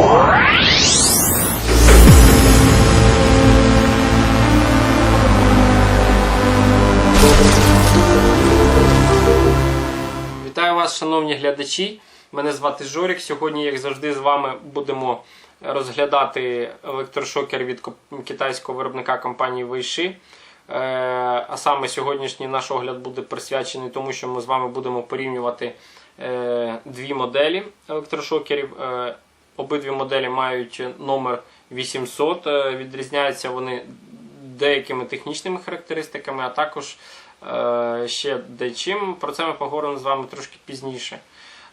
Вітаю вас, шановні глядачі. Мене звати Жорік. Сьогодні, як завжди, з вами будемо розглядати електрошокер від китайського виробника компанії Вейши. Е, А саме сьогоднішній наш огляд буде присвячений тому, що ми з вами будемо порівнювати е, дві моделі електрошокерів. Обидві моделі мають номер 800. Е, Відрізняються вони деякими технічними характеристиками, а також е, ще дечим. Про це ми поговоримо з вами трошки пізніше.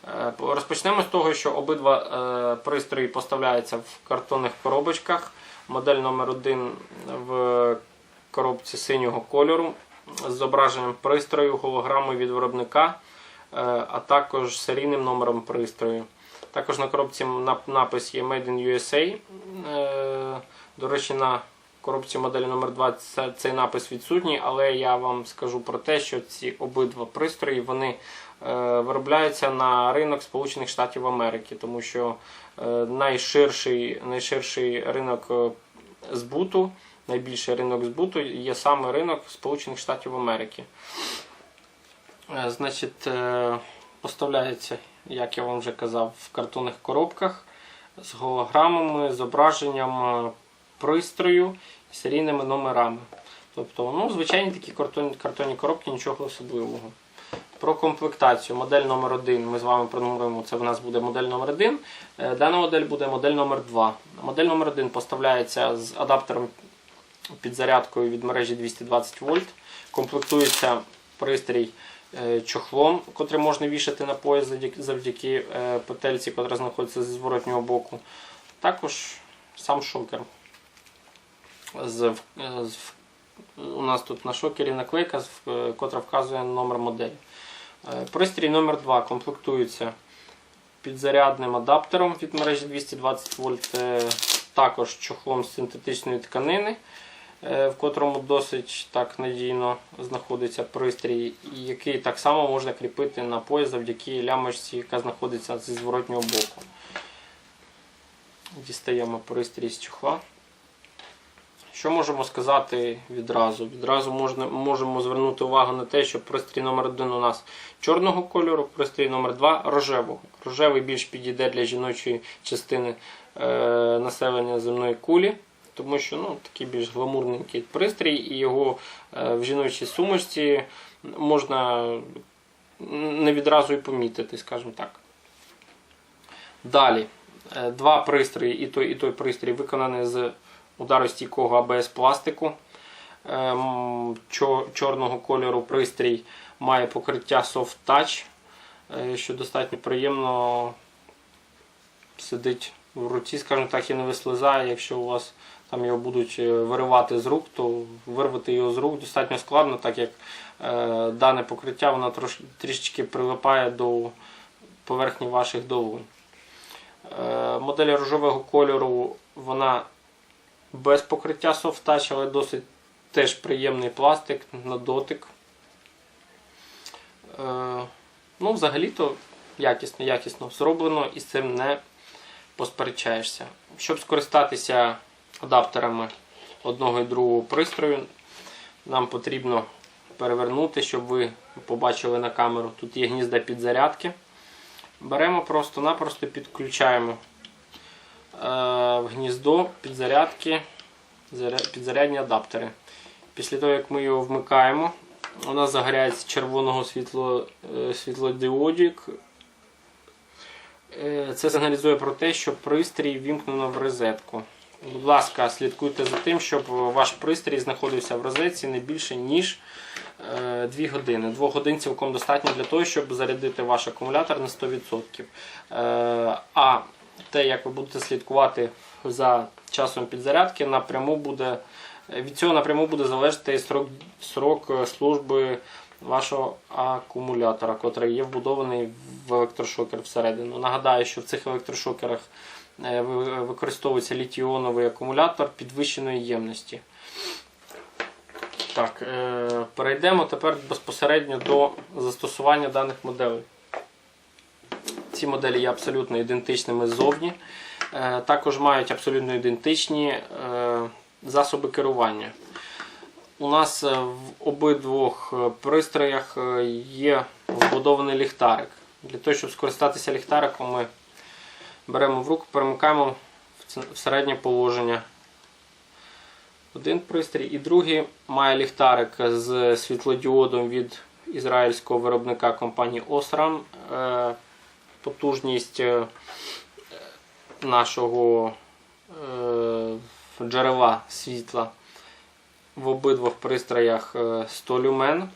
Е, Розпочнемо з того, що обидва пристрої поставляються в картонних коробочках. Модель номер 1 в коробці синього кольору з зображенням пристрою, голограмою від виробника, а також серійним номером пристрою. Також на коробці напис є Made in USA. Е, До речі, на коробці моделі номер 2 цей напис відсутній, але я вам скажу про те, що ці обидва пристрої вони е, виробляються на ринок Сполучених Штатів Америки, тому що е, найширший, найширший ринок збуту, найбільший ринок збуту є саме ринок Сполучених Штатів Америки. Значить, поставляється, як я вам вже казав, в картонних коробках з голограмами, зображенням е, пристрою серійними номерами. Тобто, ну, звичайні такі картонні, картонні коробки, нічого особливого. Про комплектацію. Модель номер 1 ми з вами пронумеруємо, це в нас буде модель номер 1 Е, Дана модель буде модель номер 2 Модель номер 1 поставляється з адаптером під зарядкою від мережі 220 вольт. Комплектується пристрій чохлом, котрий можна вішати на пояс завдяки- е, петельці, котра знаходиться зі зворотнього боку. Також сам шокер. Е, у нас тут на шокері наклейка, е, котра вказує номер моделі. Е, Пристрій номер 2 комплектується підзарядним адаптером від мережі 220 вольт, е, також чохлом з синтетичної тканини, е, в котрому досить так надійно знаходиться пристрій, який так само можна кріпити на пояс завдяки лямочці, яка знаходиться зі зворотнього боку. Дістаємо пристрій з чохла. Що можемо сказати відразу? Відразу можна, можемо звернути увагу на те, що пристрій номер 1 у нас чорного кольору, пристрій номер 2 рожевого. Рожевий більш підійде для жіночої частини е, населення земної кулі, тому що ну, такий більш гламурненький пристрій, і його е, в жіночій сумочці можна не відразу і помітити, скажімо так. Далі. Е, Два пристрої, і той, і той пристрій виконані з ударостійкого АБС пластику. Ем, Чорного кольору пристрій має покриття Soft Touch, е, що достатньо приємно сидить в руці, скажімо так, і не вислизає. Якщо у вас там його будуть е, виривати з рук, то вирвати його з рук достатньо складно, так як е, дане покриття воно трош, трішечки прилипає до поверхні ваших долонь. Е, Модель рожевого кольору вона без покриття Soft але досить теж приємний пластик на дотик. Е, ну, взагалі-то якісно, якісно зроблено і з цим не посперечаєшся. Щоб скористатися адаптерами одного і другого пристрою, нам потрібно перевернути, щоб ви побачили на камеру. Тут є гнізда підзарядки. Беремо просто-напросто підключаємо е, в гніздо підзарядки, підзарядні адаптери. Після того, як ми його вмикаємо, у нас загоряється червоного світло, е, світлодіодік. Е, Це сигналізує про те, що пристрій вімкнено в розетку. Будь ласка, слідкуйте за тим, щоб ваш пристрій знаходився в розетці не більше, ніж 2 години. 2 годин цілком достатньо для того, щоб зарядити ваш акумулятор на 100%. Е, А те, як ви будете слідкувати за часом підзарядки, напряму буде, від цього напряму буде залежати срок, срок е, служби вашого акумулятора, котрий є вбудований в електрошокер всередину. Нагадаю, що в цих електрошокерах е, використовується літій-іоновий акумулятор підвищеної ємності. Так, е, перейдемо тепер безпосередньо до застосування даних моделей. Ці моделі є абсолютно ідентичними ззовні. е, також мають абсолютно ідентичні е, засоби керування. У нас е, в обидвох е, пристроях е, є вбудований ліхтарик. Для того, щоб скористатися ліхтариком, ми беремо в руку, перемикаємо в середнє положення. Один пристрій і другий має ліхтарик з світлодіодом від ізраїльського виробника компанії Osram. Е, Потужність е, нашого е, джерела світла в обидвох пристроях е, 100 люмен.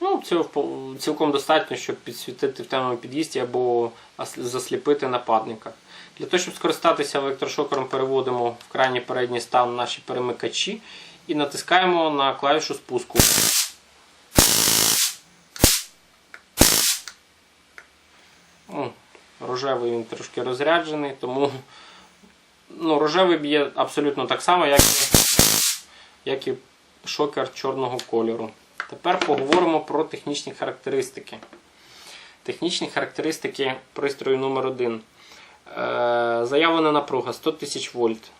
Ну, цього цілком достатньо, щоб підсвітити в темному під'їзді або засліпити нападника. Для того, щоб скористатися електрошокером, переводимо в крайній передній стан наші перемикачі і натискаємо на клавішу спуску. Ну, Рожевий він трошки розряджений, тому ну, рожевий б'є абсолютно так само, як, і- як і шокер чорного кольору. Тепер поговоримо про технічні характеристики. Технічні характеристики пристрою номер 1 Е, заявлена напруга 100 тисяч вольт.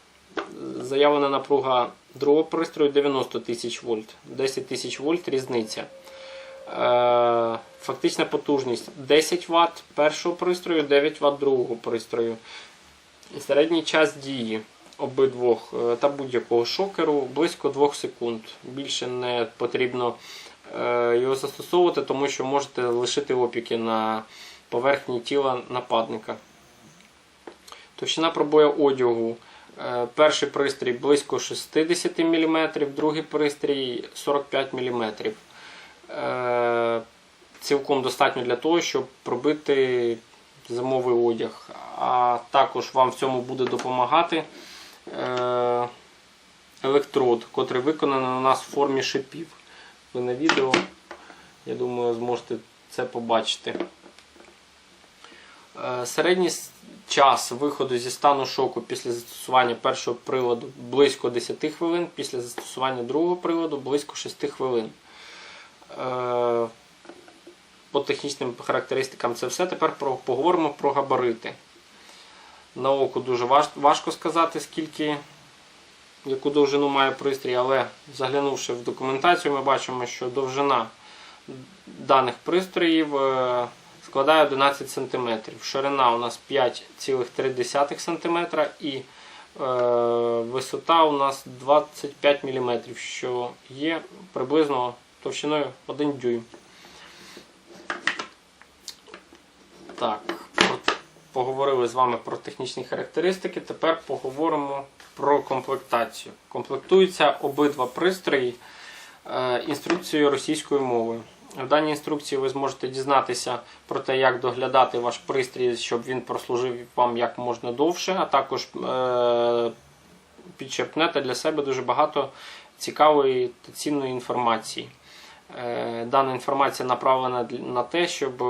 Заявлена напруга другого пристрою 90 тисяч вольт. 10 тисяч вольт різниця. Е, Фактична потужність 10 Вт першого пристрою, 9 Вт другого пристрою. Середній час дії обидвох е, та будь-якого шокеру близько 2 секунд. Більше не потрібно е, його застосовувати, тому що можете лишити опіки на поверхні тіла нападника. Товщина пробою одягу. Е, Перший пристрій близько 60 мм, другий пристрій 45 мм. Цілком достатньо для того, щоб пробити зимовий одяг. А також вам в цьому буде допомагати електрод, котрий виконаний у нас в формі шипів. Ви на відео, я думаю, зможете це побачити. Е, Середній час виходу зі стану шоку після застосування першого приладу близько 10 хвилин, після застосування другого приладу близько 6 хвилин. Е, По технічним характеристикам це все. Тепер поговоримо про габарити. На око дуже важ, важко сказати, скільки, яку довжину має пристрій, але заглянувши в документацію, ми бачимо, що довжина даних пристроїв е, складає 11 см. Ширина у нас 5,3 см і е, висота у нас 25 мм, що є приблизно товщиною 1 дюйм. Так, поговорили з вами про технічні характеристики. Тепер поговоримо про комплектацію. Комплектуються обидва пристрої е, інструкцією російською мовою. В даній інструкції ви зможете дізнатися про те, як доглядати ваш пристрій, щоб він прослужив вам як можна довше, а також е, підчерпнете для себе дуже багато цікавої та цінної інформації. Е, Дана інформація направлена на те, щоб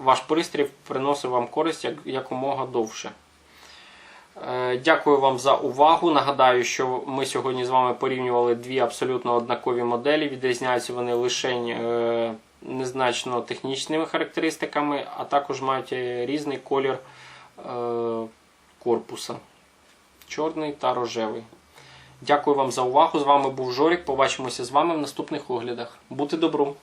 ваш пристрій приносив вам користь як, якомога довше. Е, Дякую вам за увагу. Нагадаю, що ми сьогодні з вами порівнювали дві абсолютно однакові моделі. Відрізняються вони лише е, незначно технічними характеристиками, а також мають е, різний колір корпуса чорний та рожевий. Дякую вам за увагу. З вами був Жорік. Побачимося з вами в наступних оглядах. Бути добру!